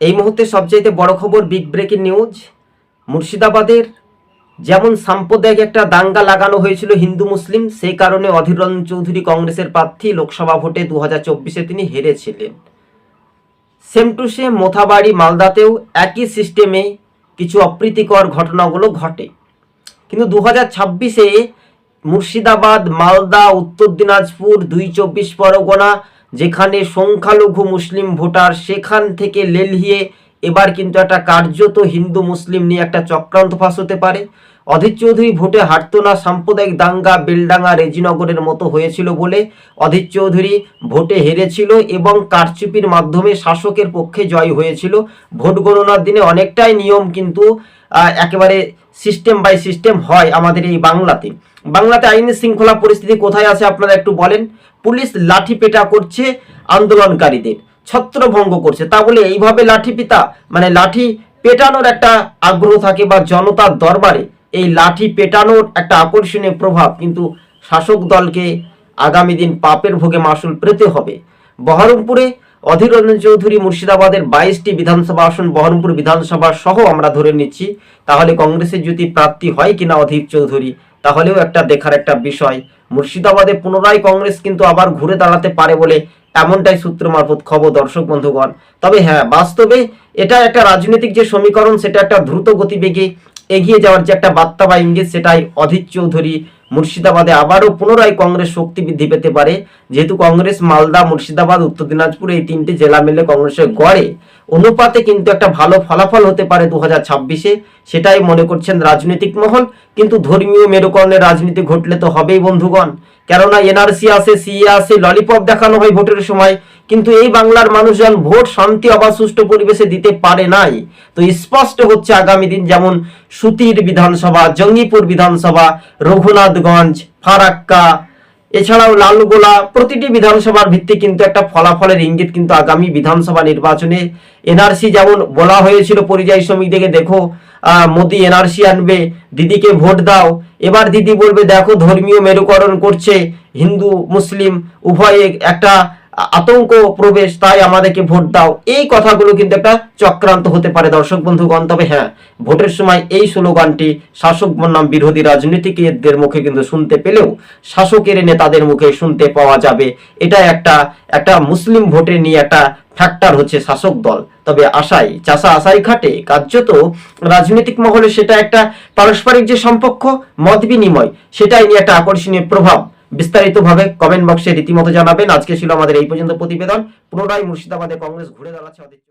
এই মুহূর্তে সবচাইতে বড় খবর বিগ ব্রেকিং নিউজ মুর্শিদাবাদের যেমন সাম্প্রদায়িক একটা দাঙ্গা লাগানো হয়েছিল হিন্দু মুসলিম, সেই কারণে অধীর রঞ্জন চৌধুরী কংগ্রেসের প্রার্থী লোকসভা ভোটে দু হাজার চব্বিশে তিনি হেরেছিলেন। সেম টু সেম মোথাবাড়ি, মালদাতেও একই সিস্টেমে কিছু অপ্রীতিকর ঘটনাগুলো ঘটে। কিন্তু দু হাজার ছাব্বিশে মুর্শিদাবাদ, মালদা, উত্তর দিনাজপুর, দুই চব্বিশ পরগনা যেখানে সংখ্যালঘু মুসলিম ভোটার, সেখান থেকে লেলহিয়ে এবার কিন্তু একটা কার্যত হিন্দু মুসলিম নিয়ে একটা চক্রান্ত ফাঁস হতে পারে। অধীর চৌধুরী ভোটে হারতো না, সাম্প্রদায়িক দাঙ্গা বেলডাঙ্গা রেজিনগরের মতো হয়েছিল বলে অধীর চৌধুরী ভোটে হেরেছিল এবং কারচুপির মাধ্যমে শাসকের পক্ষে জয় হয়েছিল। ভোট গণনার দিনে অনেকটাই নিয়ম কিন্তু একেবারে সিস্টেম বাই সিস্টেম হয় আমাদের এই বাংলাতে। বাংলাতে আইনি শৃঙ্খলা পরিস্থিতি কোথায় আছে আপনারা একটু বলেন। পুলিশ লাঠি পেটা করছে আন্দোলনকারীদের, ছত্রভঙ্গ করছে। তা বলে এইভাবে লাঠি পিতা মানে লাঠি পেটানোর একটা আগ্রহ থাকে বা জনতার দরবারে, এই লাঠি পেটানোর একটা আকর্ষণীয় প্রভাব কিন্তু শাসক দলকে আগামী দিন পাপের ভোগে মাসুল পেতে হবে। বহরমপুরে অধীর রঞ্জন চৌধুরী মুর্শিদাবাদের বাইশটি বিধানসভা আসন, বহরমপুর বিধানসভা সহ আমরা ধরে নিচ্ছি। তাহলে কংগ্রেসের যদি প্রাপ্তি হয় কিনা অধীর চৌধুরী, তাহলেও একটা দেখার একটা বিষয়। মুর্শিদাবাদে পুনরায় কংগ্রেস কিন্তু আবার ঘুরে দাঁড়াতে পারে বলে এমনটাই সূত্র মারফত খবর, দর্শক বন্ধুগণ। তবে হ্যাঁ বাস্তবে এটা একটা রাজনৈতিক যে সমীকরণ, সেটা একটা দ্রুত গতিবেগে এগিয়ে যাওয়ার যে একটা বার্তা বা ইঙ্গিত, সেটাই অধীর চৌধুরী মুর্শিদাবাদে আবারও পুনরায় কংগ্রেস শক্তি বৃদ্ধি পেতে পারে। যেহেতু কংগ্রেস মালদা, মুর্শিদাবাদ, উত্তর দিনাজপুর এই তিনটি জেলা মিলে কংগ্রেসের গড়ে অনুপাতে কিন্তু একটা ভালো ফলাফল হতে পারে দু হাজার ছাব্বিশে। সেটাই মনে করছেন রাজনৈতিক মহল। কিন্তু ধর্মীয় মেরুকরণের রাজনীতি ঘটলে তো হবেই বন্ধুগণ। কেননা এনআরসি আসে, সিএ আসে, ললিপপ দেখানো হয় ভোটের সময়। কিন্তু এই বাংলার মানুষজন ভোট শান্তি অবাধ সুষ্ঠু পরিবেশে দিতে পারে নাই। তো স্পষ্ট হচ্ছে আগামী দিন যেমন সুতির বিধানসভা, জঙ্গিপুর বিধানসভা, রঘুনাথগঞ্জ, ফারাক্কা, এছাড়াও লালগোলা, প্রতিটি বিধানসভার ভিত্তি কিন্তু একটা ফলাফলের ইঙ্গিত কিন্তু আগামী বিধানসভা নির্বাচনে। এনআরসি যেমন বলা হয়েছিল, পরিযায়ী শ্রমিকদেরকে দেখো মোদি এনআরসি আনবে, দিদিকে ভোট দাও। এবার দিদি বলবে, দেখো ধর্মীয় মেরুকরণ করছে, হিন্দু, মুসলিম, উভয়ে একটা আতঙ্ক, প্রবেশ, তাই আমাদেরকে ভোট দাও। এই কথাগুলো কিন্তু একটা চক্রান্ত হতে পারে, দর্শক বন্ধুগণ। তবে হ্যাঁ ভোটের সময় এই স্লোগানটি শাসক বনাম বিরোধী রাজনীতিকদের মুখে কিন্তু শুনতে পেলেও শাসকের নেতাদের মুখে শুনতে পাওয়া যাবে। এটা একটা একটা মুসলিম ভোটে নিয়ে একটা ফ্যাক্টর হচ্ছে শাসক দল। তবে আশাই, চাষা আশাই খাটে, কার্যত রাজনৈতিক মহলে সেটা একটা পারস্পরিক যে সম্পর্ক, মত বিনিময়, সেটাই নিয়ে একটা আকর্ষণীয় প্রভাব বিস্তারিতভাবে কমেন্ট বক্সে রীতিমতো জানাবেন। আজকে ছিল আমাদের এই পর্যন্ত প্রতিবেদন। পুনরায় মুর্শিদাবাদে কংগ্রেস ঘুরে দাঁড়াচ্ছে